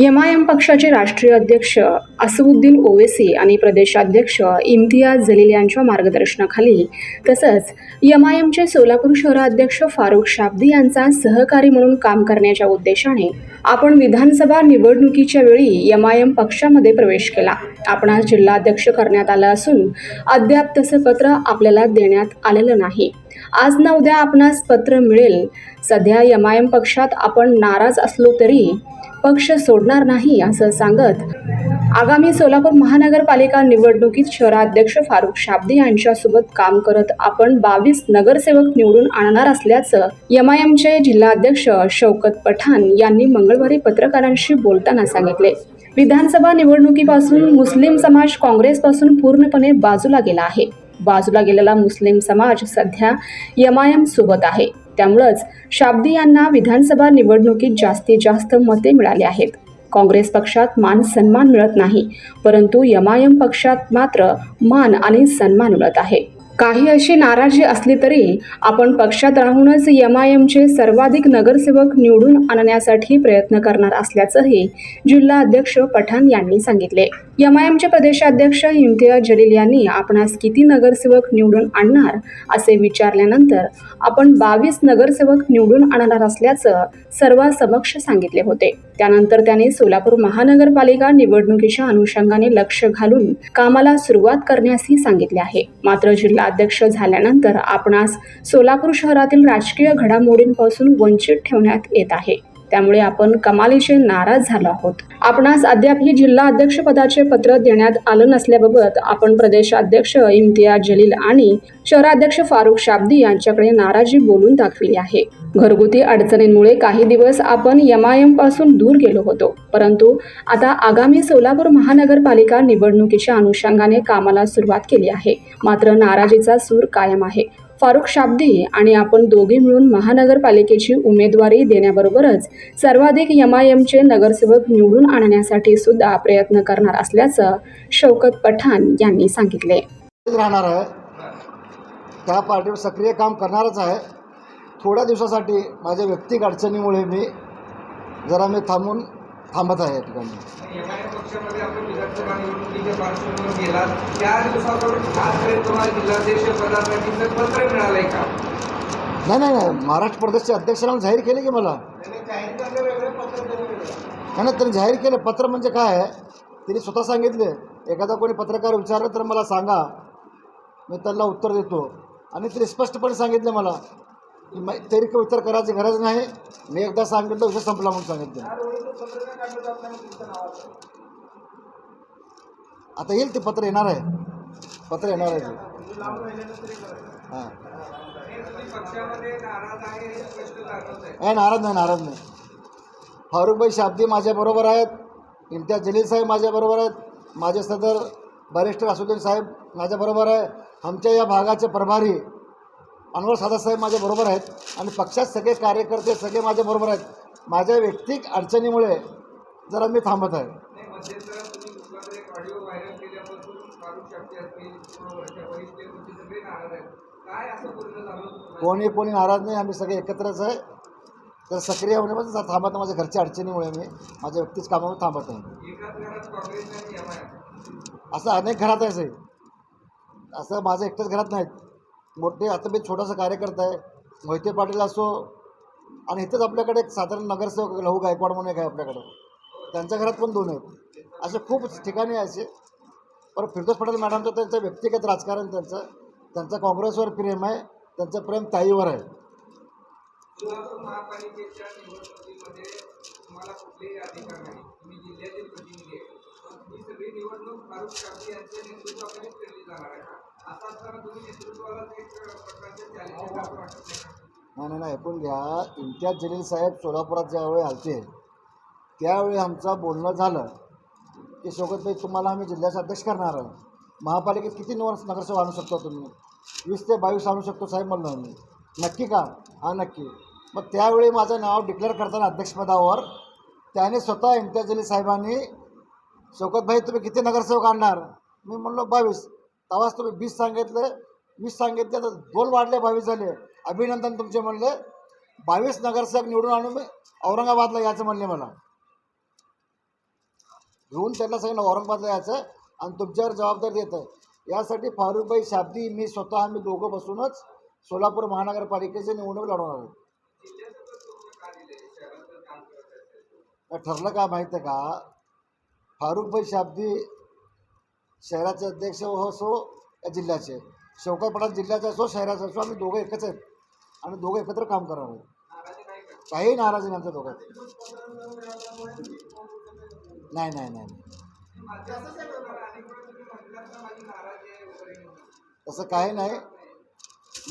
M I am पक्षाचे राष्ट्रीय अध्यक्ष असुद्दीन ओवेसी आणि प्रदेशाध्यक्ष इम्तियाज जलील यांच्या मार्गदर्शनाखाली तसंच एम आय एमचे सोलापूर शहराध्यक्ष फारुख शाब्दी यांचा सहकारी म्हणून काम करण्याच्या उद्देशाने आपण विधानसभा निवडणुकीच्या वेळी एम आय एम पक्षामध्ये प्रवेश केला. आपणास जिल्हाध्यक्ष करण्यात आलं असून अद्याप तसं पत्र आपल्याला देण्यात आलेलं नाही. आज ना उद्या आपणास पत्र मिळेल. सध्या एम आय एम पक्षात आपण नाराज असलो तरी पक्ष सोडणार नाही असं सांगत आगामी सोलापूर महानगरपालिका निवडणुकीत शहराध्यक्ष फारुख शाब्दी यांच्यासोबत काम करत आपण बावीस नगरसेवक निवडून आणणार असल्याचं एम आय एमचे जिल्हाध्यक्ष शौकत पठाण यांनी मंगळवारी पत्रकारांशी बोलताना सांगितले. विधानसभा निवडणुकीपासून मुस्लिम समाज काँग्रेसपासून पूर्णपणे बाजूला गेला आहे. बाजूला गेलेला मुस्लिम समाज सध्या एम आय सोबत आहे. त्यामुळंच शाब्दी यांना विधानसभा निवडणुकीत जास्तीत जास्त मते मिळाली आहेत. काँग्रेस पक्षात मान सन्मान मिळत नाही परंतु यमायम आय एम पक्षात मात्र मान आणि सन्मान मिळत आहे. काही अशी नाराजी असली तरी आपण पक्षात राहूनच एम आय एमचे सर्वाधिक नगरसेवक निवडून आणण्यासाठी प्रयत्न करणार असल्याचंही जिल्हा अध्यक्ष पठाण यांनी सांगितले. एमआयएमचे आय एमचे प्रदेशाध्यक्ष इम्तियाज जलील यांनी आपणास किती नगरसेवक निवडून आणणार असे विचारल्यानंतर आपण बावीस नगरसेवक निवडून आणणार असल्याचं सर्वांसमक्ष सांगितले होते. त्यानंतर त्यांनी सोलापूर महानगरपालिका निवडणुकीच्या अनुषंगाने लक्ष घालून कामाला सुरुवात करण्यासही सांगितले आहे. मात्र जिल्हा अध्यक्ष झाल्यानंतर आपणास सोलापूर शहरातील राजकीय घडामोडींपासून वंचित ठेवण्यात येत आहे. त्यामुळे आपण कमालीचे नाराज झालो आहोत. आपणास अद्याप ही जिल्हा अध्यक्षपदाचे पत्र देण्यात आलं नसल्याबाबत आपण प्रदेशाध्यक्ष इम्तियाज जलील आणि शहराध्यक्ष फारुख शाब्दी यांच्याकडे नाराजी बोलून दाखविली आहे. घरगुती अडचणींमुळे काही दिवस आपण यमायम आयपासून दूर गेलो होतो. परंतु आता आगामी सोलापूर महानगरपालिका निवडणुकीच्या अनुषंगाने कामाला सुरुवात केली आहे. मात्र नाराजीचा सूर कायम आहे. फारुख शाब्दी आणि आपण दोघे मिळून महानगरपालिकेची उमेदवारी देण्याबरोबरच सर्वाधिक यमायमचे आय एमचे नगरसेवक निवडून आणण्यासाठी सुद्धा प्रयत्न करणार असल्याचं शौकत पठाण यांनी सांगितले. राहणार आहे. त्या पार्टीवर सक्रिय काम करणारच आहे. थोड्या दिवसासाठी माझ्या वैयक्तिक अडचणीमुळे मी जरा मी थांबून थांबत आहे या ठिकाणी. नाही नाही नाही. महाराष्ट्र प्रदेशचे अध्यक्षांना जाहीर केले की मला? नाही नाही त्यांनी जाहीर केलं. पत्र म्हणजे काय आहे? त्यांनी स्वतः सांगितले एखादा कोणी पत्रकार विचारलं तर मला सांगा. मी त्यांना उत्तर देतो. आणि त्यांनी स्पष्टपणे सांगितलं मला. की मै तरी काही उत्तर करायची गरज नाही. मी एकदा सांगितलं विषय संपला म्हणून सांगितलं. आता येईल ते पत्र येणार आहे. पत्र येणार आहे. हां. आहे नाही नाराज नाही नाराज नाही. फारुखभाई शाब्दी माझ्याबरोबर आहेत. इम्तियाज जलील साहेब माझ्याबरोबर आहेत. माझे सदर बॅरिस्टर असुद्दीन साहेब माझ्याबरोबर आहे. आमच्या या भागाचे प्रभारी अनवर साहेब माझ्याबरोबर आहेत आणि पक्षात सगळे कार्यकर्ते सगळे माझ्याबरोबर आहेत. माझ्या वैयक्तिक अडचणीमुळे जरा मी थांबत आहे. तुम्हाला? कोणी कोणी नाराज नाही आम्ही सगळे एकत्रच आहे. तर सक्रिय होण्यामध्ये थांबत नाही माझ्या घरच्या अडचणीमुळे मी माझ्या वैयक्तिक कामावर थांबत आहे असं अनेक घरात आहे असं माझं एकट्याच घरात नाहीत. मोठे आता मी छोटासा कार्यकर्ता आहे मोहिते पाटील असो आणि इथंच आपल्याकडे एक साधारण नगरसेवक लहू गायकवाड म्हणून एक आहे आपल्याकडं. त्यांच्या घरात पण दोन आहेत. असे खूप ठिकाणी आहे असे. पण फिरदोस पटेल मॅडमचं त्यांचं व्यक्तिगत राजकारण त्यांचं. त्यांचं काँग्रेसवर प्रेम आहे. त्यांचं प्रेम ताईवर आहे. तुम्हाला नाही नाही नाही नाही ऐकून घ्या. इम्तियाज जलील साहेब सोलापुरात ज्यावेळी आलते त्यावेळी आमचं बोलणं झालं की सोबतभाई तुम्हाला आम्ही जिल्ह्याचा अध्यक्ष करणार आहे. महापालिकेत किती वर्ष नगरसेवक आणू शकतो तुम्ही? वीस ते बावीस आणू शकतो साहेब म्हणलं आम्ही. नक्की का? हा नक्की. मग त्यावेळी माझं नाव डिक्लेअर करताना अध्यक्षपदावर त्याने स्वतः इम्तियाज जलील साहेबांनी शौकतभाई तुम्ही किती नगरसेवक आणणार? मी म्हणलो बावीस. तवाच तुम्ही वीस सांगितलं. वीस सांगितले तर दोन वाढले बावीस झाले. अभिनंदन तुमचे म्हणले. बावीस नगरसेवक निवडून आणून मी औरंगाबादला यायचं म्हणले मला. घेऊन त्यांना सगळ्यांना औरंगाबादला यायचं आणि तुमच्यावर जबाबदारी देतं यासाठी फारुखबाई शाब्दी मी स्वतः आम्ही दोघं बसूनच सोलापूर महानगरपालिकेचे निवडणूक लढवणार आहोत. ठरलं का माहीत ठरलं काय माहिती आहे का? फारुखभाई शाब्दी शहराचे अध्यक्ष हो असो या जिल्ह्याचे. शौकत पठाण जिल्ह्याचे असो शहराचे असो आम्ही दोघं एकच आहेत. आणि दोघं एकत्र काम करणार आहोत. नाही काही नाराजी नाही आमच्या दोघं नाही नाही नाही तसं काही नाही.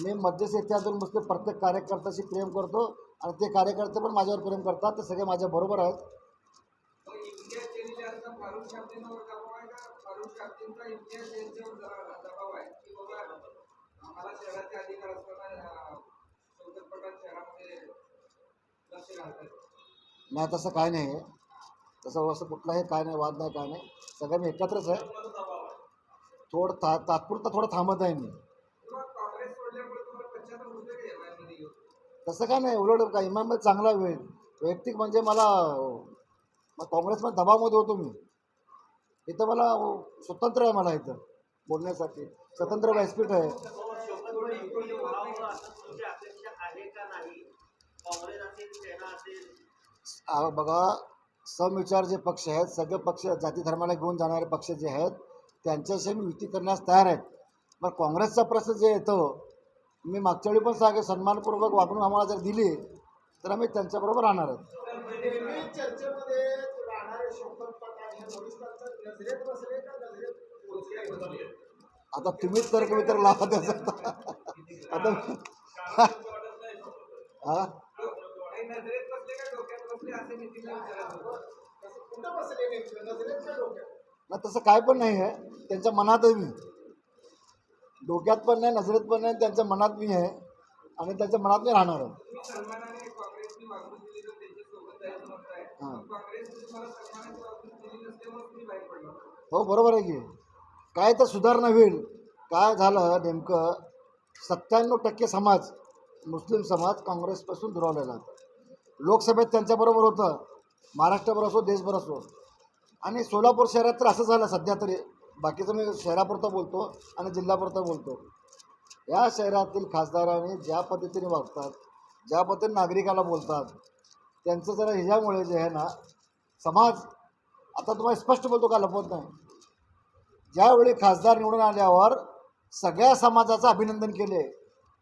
मी मध्यस्थीतून नुसते प्रत्येक कार्यकर्त्याशी प्रेम करतो आणि ते कार्यकर्ते पण माझ्यावर प्रेम करतात. ते सगळे माझ्या बरोबर आहेत. फारुख शाब्दींचा इम्तियाज जलीलवर द- दबाव आहे की बाबा आम्हाला शहराचे अधिकार असताना अं, शौकत पठाण शहरामध्ये लक्ष घालतात नाही तसं काय नाही. आहे तसं असं कुठलाही काय नाही वाद नाही काय नाही. सगळे मी एकत्रच आहे. थोडं ता तात्पुरता थोडं थांबत आहे मी. तसं काय नाही उलट काय इमाममध्ये चांगला वेळ. वैयक्तिक म्हणजे मला मग काँग्रेसमध्ये दबावमध्ये होतो मी. इथं मला स्वतंत्र आहे मला इथं बोलण्यासाठी. स्वतंत्र व्यासपीठ आहे. बघा समविचार जे पक्ष आहेत सगळे पक्ष जाती धर्माला घेऊन जाणारे पक्ष जे आहेत त्यांच्याशी मी युती करण्यास तयार आहेत. पण काँग्रेसचा प्रश्न जे येतो मी मागच्या वेळी पण सांगे सन्मानपूर्वक वागणूक आम्हाला जर दिली तर आम्ही त्यांच्याबरोबर राहणार आहोत. आता तुम्हीच तर्क वितर्क लावा त्याचा आता हा? ना तसं काय पण नाही आहे. त्यांच्या मनात आहे मी. डोक्यात पण नाही नजरेत पण नाही त्यांच्या मनात मी आहे. आणि त्यांच्या मनात मी राहणार आहे. हां. हो बरोबर आहे की. काय तर सुधारणा होईल. काय झालं नेमकं सत्त्याण्णव टक्के समाज मुस्लिम समाज काँग्रेसपासून दुरावलेला होता. लोकसभेत त्यांच्याबरोबर होतं महाराष्ट्रभर असो देशभर असो. आणि सोलापूर शहरात तर असं झालं सध्या तरी. बाकीचं मी शहरापुरतं बोलतो आणि जिल्ह्यापुरतं बोलतो. या शहरातील खासदारांनी ज्या पद्धतीने वागतात ज्या पद्धतीने नागरिकाला बोलतात त्यांचं जरा ह्याच्यामुळे जे आहे ना समाज आता तुम्हाला स्पष्ट बोलतो का? लपवत नाही. ज्यावेळी खासदार निवडून आल्यावर सगळ्या समाजाचं अभिनंदन केले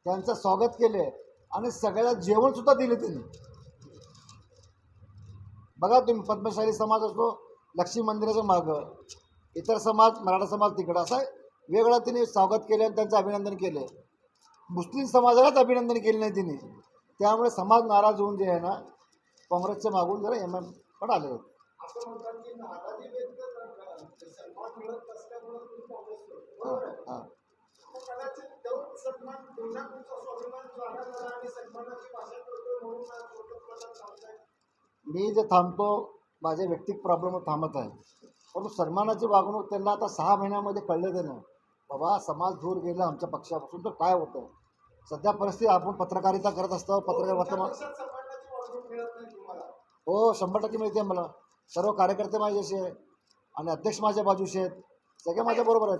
त्यांचं स्वागत केले आणि सगळ्याला जेवणसुद्धा दिले त्यांनी. बघा तुम्ही पद्मशाली समाज असतो लक्ष्मी मंदिराच्या मागं इतर समाज मराठा समाज तिकडं असं वेगळं तिने स्वागत केले आणि त्यांचं अभिनंदन केले. मुस्लिम समाजालाच अभिनंदन केले नाही तिने. त्यामुळे समाज नाराज होऊन जे आहे ना काँग्रेसच्या मागून जरा एम एम पण आले होते. हां हां. मी जे थांबतो माझे व्यक्तिक प्रॉब्लेम थांबत आहे. परंतु सन्मानाची वागणूक त्यांना आता सहा महिन्यामध्ये कळले ते नाही बाबा समाज दूर गेला आमच्या पक्षापासून तर काय होतं? सध्या परिस्थिती आपण पत्रकारिता करत असतो पत्रकार वर्तमान हो शंभर टक्के मिळते मला. सर्व कार्यकर्ते माझ्याशी आहे आणि अध्यक्ष माझ्या बाजूशी आहेत. सगळे माझ्या बरोबर आहेत.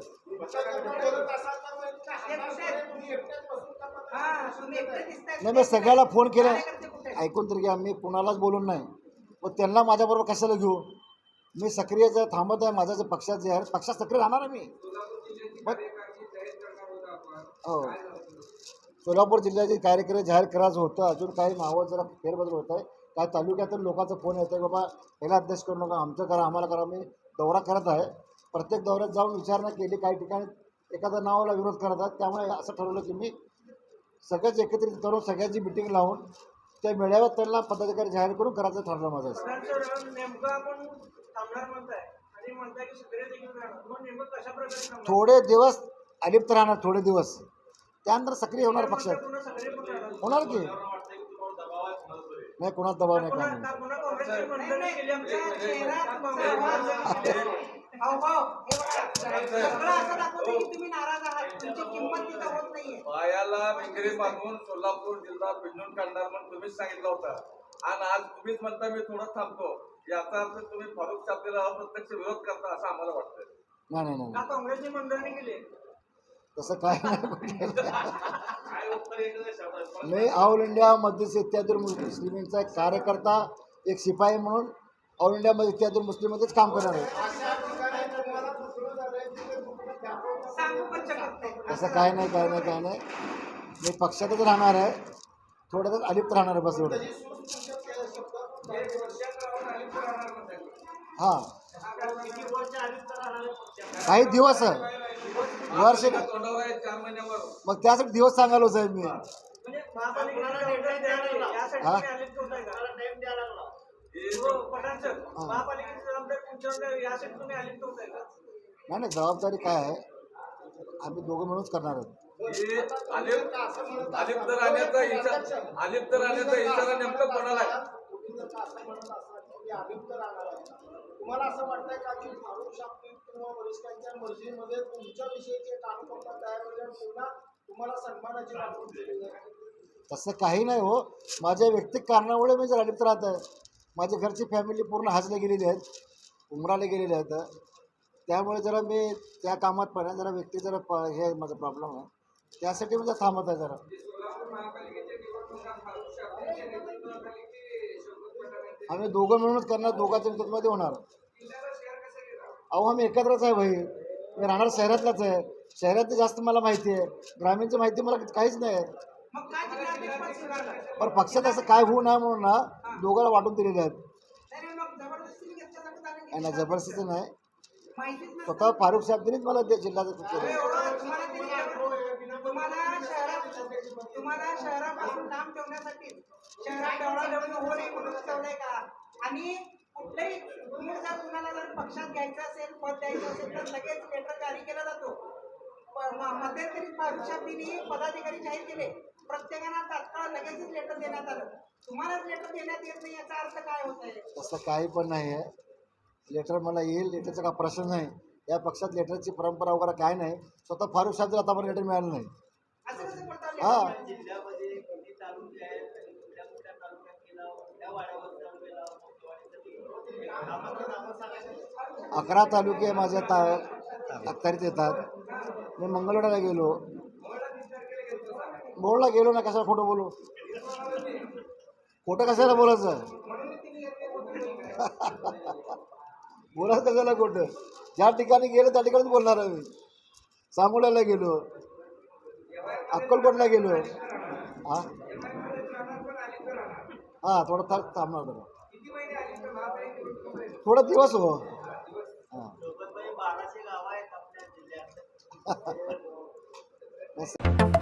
नाही मी सगळ्याला फोन केला. ऐकून तरी घ्या मी कुणालाच बोलून नाही. व त्यांना माझ्याबरोबर कशाला घेऊ? मी सक्रिय जर थांबत आहे माझ्या जे पक्षात जे आहे पक्षात सक्रिय राहणार आहे मी. हो. सोलापूर जिल्ह्याचे कार्यक्रम जाहीर करायचं होतं. अजून काही नावं जरा फेरबदल होत आहे. काय तालुक्यातून लोकांचा फोन येतो बाबा याला अध्यक्ष करू नका आमचं करा आम्हाला करा. मी दौरा करत आहे. प्रत्येक दौऱ्यात जाऊन विचारणा केली. काही ठिकाणी एखाद्या नावाला विरोध करत आहेत. त्यामुळे असं ठरवलं की मी सगळ्याच एकत्रित करून सगळ्यांची मिटिंग लावून त्या मेळाव्यात त्यांना पदाधिकारी जाहीर करून करायचं ठरलं माझं. थोडे दिवस अलिप्त राहणार थोडे दिवस. त्यानंतर सक्रिय होणार पक्षात होणार की? नाही कोणाच दबाव नाही पायाला भिंगरी बांधून सोलापूर जिल्हा पिंजून काढणार म्हणून तुम्हीच सांगितलं होतं. आणि आज तुम्हीच म्हणता मी थोडं थांबतो. याचा अर्थ तुम्ही फारुख शाब्दीला अप्रत्यक्ष विरोध करता असं आम्हाला वाटतंय. नाही नाही नाही का काँग्रेसची मंडळी केली. तसं काय नाही काय उत्तर येतं शब्द मी ऑल इंडिया मजलिस इत्यादीर मुस्लिमींचा एक कार्यकर्ता एक शिपाई म्हणून ऑल इंडिया मध्ये इत्यादीर मुस्लिममध्येच काम करणार आहे. तसं काय नाही काय नाही काय नाही. मी पक्षातच राहणार आहे. थोड्यातच अलिप्त राहणार आहे बस एवढं. हां? काही दिवस आहे. वर्ष तोंडावर आहे चार महिन्यावर. मग त्यासाठी दिवस सांगायलो साहेब मी. म्हणजे हा? नाही नाही जबाबदारी काय आहे? आम्ही दोघं मिळूनच करणार आहोत. हे राहण्याचा इशारा अलिप्त राहण्याचा इशारा नेमका कोणाला आहे? तुम्हाला असं वाटतंय का की फारुख शाब्दी किंवा वरिष्ठांच्या मर्जीमध्ये तुमच्या विषयीचे कागदपत्र तयार होईल पुन्हा तुम्हाला सन्मानाची वागणूक केली तसं काही नाही हो. माझ्या वैयक्तिक कारणामुळे मी जर अलिप्त राहत आहे माझ्या घरची फॅमिली पूर्ण हजला गेलेली आहेत उमराला गेलेले आहेत. त्यामुळे जरा मी त्या कामात पण जरा व्यक्ती जरा प हे माझा प्रॉब्लेम आहे. त्यासाठी मी थांबत आहे जरा. आम्ही दोघं मिळूनच करणार दोघांच्या मध्ये होणार. अहो आम्ही एकत्रच आहे भाई. मी राहणार शहरातलाच आहे. शहरात जास्त मला माहिती आहे. ग्रामीणची माहिती मला काहीच नाही आहे. पण पक्षात असं काय होऊ नये म्हणून ना दोघांना वाटून दिलेले आहेत. नाही आणि ना जबरदस्तीचं नाही. स्वतः फारुख साहेबनीच मला जिल्हा जिल्ह्याचं शहरापासून लांब ठेवण्यासाठी शहरात आणि कुठल्याही तुम्ही जर कुणाला जर पक्षात घ्यायचं असेल तर लगेच लेटर जारी केला जातो. मध्यंतरी पक्षातीने पदाधिकारी जाहीर केले. प्रत्येकाला तात्काळ लगेचच लेटर देण्यात आलं. तुम्हालाच लेटर देण्यात येत नाही याचा अर्थ काय होत आहे? तसं काही पण नाही आहे. लेटर मला येईल लेटरचा का प्रश्न नाही. या पक्षात लेटरची परंपरा वगैरे काय नाही. स्वतः फारुख साहेब आतापर्यंत लेटर मिळालं नाही. हा. अकरा तालुके माझ्या ता अखत्यारीत येतात. मी मंगळवेढ्याला गेलो. बोलला गेलो ना कशाला खोटं बोलू? खोटं कशाला बोलायचं? बोलायचं कशाला खोटं? ज्या ठिकाणी गेलो त्या ठिकाणीच बोलणार आहे मी. सांगोल्याला गेलो. अक्कलकोटला गेलो. हां? हां थोडं थांबणार जरा थोडा दिवस हो. 哈哈哈哈哈